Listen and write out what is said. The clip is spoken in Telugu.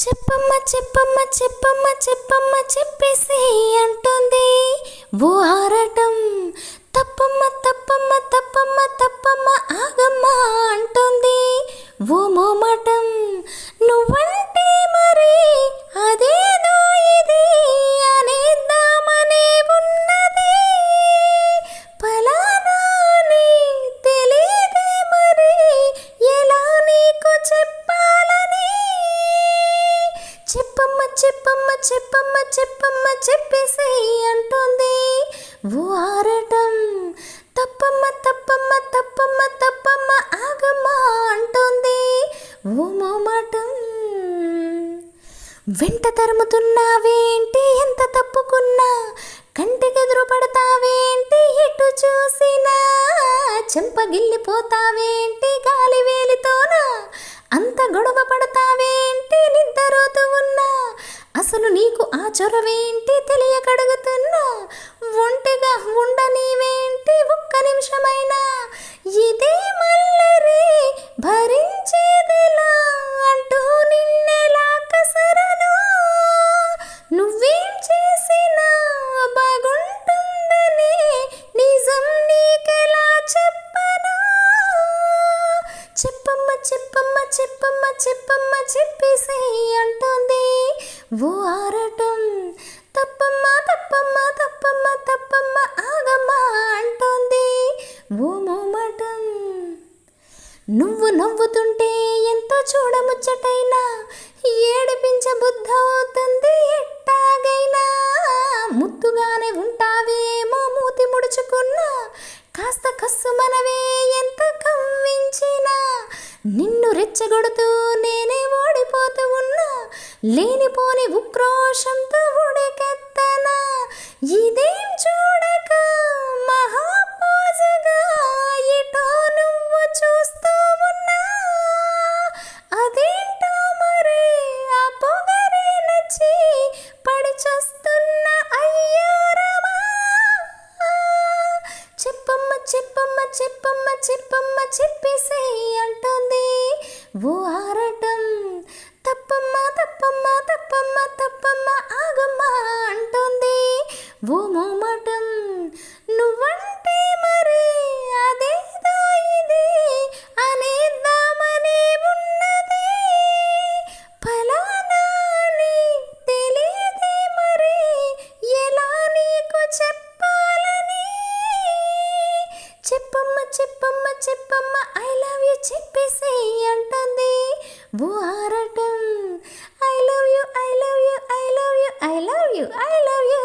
చెప్పమ్మ చెప్పమ్మ చెప్పమ్మ చెప్పమ్మ చెప్పేసి అంటుంది. ఓ ఆరటం. తప్పమ్మ తప్పమ్మ తప్పమ్మ తప్పమ్మ ఆగమ్మ అంటుంది. ఓ మోమటం చెప్పమ్మ చెప్పమ్మ చెప్పమ్మ చెప్పమ్మ చెప్పేసి అంటుంది. ఓ ఆరటం. తప్పమ్మ తప్పమ్మ తప్పమ్మ తప్పమ్మ ఆగమ్మ అంటుంది. ఓ మోమాటం వెంట తరుముతున్నావేంటి? ఎంత తప్పుకున్నా? కంటికెదురు పడతావేంటి? ఎటు చూసినా? చెంపగిల్లిపోతావేంటి? గాలి వేలితోనా? అంత గొడవ పడతావేంటి? అసలు నీకు ఆ చొరవేంటి తెలియకడుగుతున్నా? ఒంటిగా ఉండనీవేంటి? ఒక్క నిమిషమైనా? ఇదే మల్లరి భరించేదిలా? అంటూ నిన్నెలా కసరను? నువ్వేం చేసినా బాగుంటుందని నిజం నీకెలా చెప్పను? చెప్పమ్మ చెప్పమ్మ చెప్పమ్మ చెప్పమ్మ చెప్పేసి అంటుంది ఓ ఆరటం తప్పమ్మ తప్పమ్మ తప్పమ్మ తప్పమ్మ ఆగమ్మా అంటోంది. ఓ మోమటం నువ్వు నవ్వుతుంటే ఎంతో చూడముచ్చటైనా ఏడిపించ అవుతుంది ఎట్టాగైనా. ముద్దుగానే ఉంటావేమో మూతి ముడుచుకున్నా కాస్త కస్సు మనవే ఎంత కమ్మించినా నిన్ను రెచ్చగొడుతూ నేనే ఓడిపోతూ ఉన్నా. లేనిపోని ఉక్రోషంతో ఉడికెత్తనా. ఇదేం చూడక మహాపాజగా ఇటో నువ్వు చూస్తూ ఉన్నా. అదేంటో మరి ఆ పొగరే నచ్చి పడి చస్తున్న అయ్యో రమా చెప్పమ్మ చెప్పమ్మ చెప్పమ్మ చెప్పమ్మ చెప్పేసే అంటుంది. ఓ ఓ మోమటం నువ్వంటే మరి అదేదో ఇది. అనేద్దామని ఉన్నది. ఫలానాని తెలియదే మరి. ఎలా నీకు చెప్పాలని? చెప్పమ్మ చెప్పమ్మ చెప్పమ్మ ఐ లవ్ యూ చెప్పేసి అంటుంది. ఓ ఆరటం. I love you I love you I love you I love you I love you